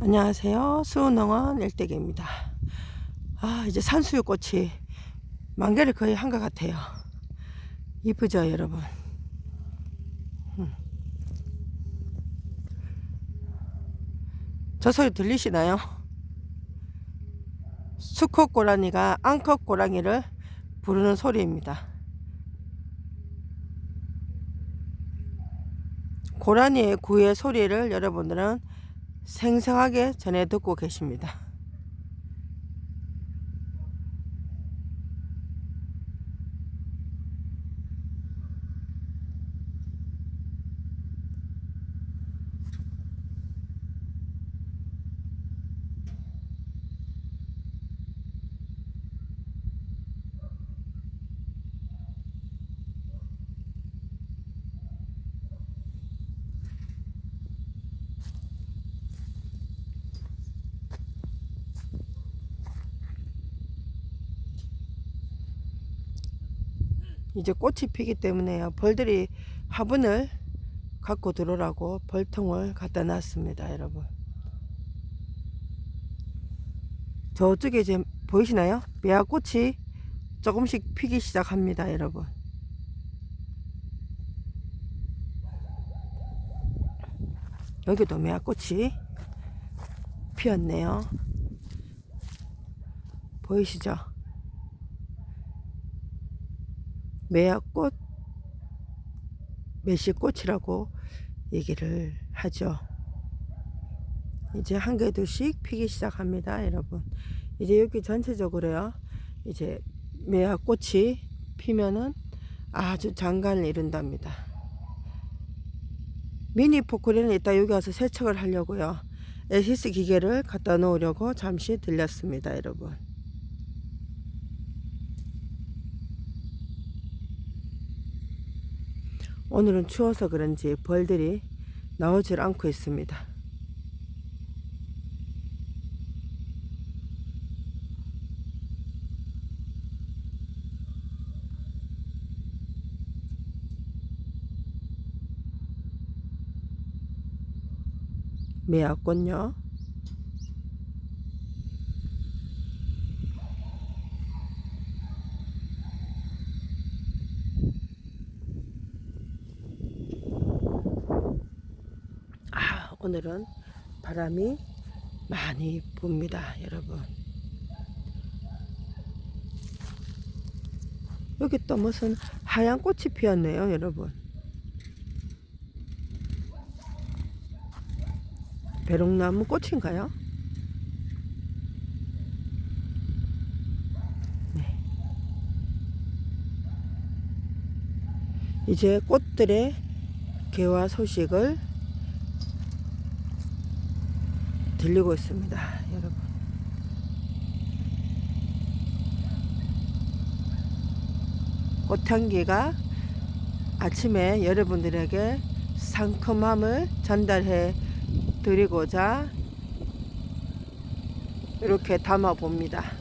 안녕하세요. 수원농원 일대기입니다. 아, 이제 산수유꽃이 만개를 거의 한 것 같아요. 이쁘죠, 여러분? 음. 저 소리 들리시나요? 수컷 고라니가 암컷 고라니를 부르는 소리입니다. 고라니의 구의 소리를 여러분들은 생생하게 전해 듣고 계십니다. 이제 꽃이 피기 때문에요. 벌들이 화분을 갖고 들어오라고 벌통을 갖다 놨습니다, 여러분. 저쪽에 이제 보이시나요? 매화꽃이 조금씩 피기 시작합니다, 여러분. 여기도 매화꽃이 피었네요. 보이시죠? 매화꽃, 매실꽃이라고 얘기를 하죠. 이제 한 개, 두씩 피기 시작합니다, 여러분. 이제 여기 전체적으로요, 이제 매화꽃이 피면은 아주 장관을 이룬답니다. 미니 포크리는 이따 여기 와서 세척을 하려고요. 에시스 기계를 갖다 놓으려고 잠시 들렸습니다, 여러분. 오늘은 추워서 그런지 벌들이 나오질 않고 있습니다. 매화꽃요. 아, 오늘은 바람이 많이 붑니다, 여러분. 여기 또 무슨 하얀 꽃이 피었네요, 여러분. 배롱나무 꽃인가요? 네. 이제 꽃들의 개화 소식을 들리고 있습니다, 여러분. 꽃향기가 아침에 여러분들에게 상큼함을 전달해 드리고자 이렇게 담아 봅니다.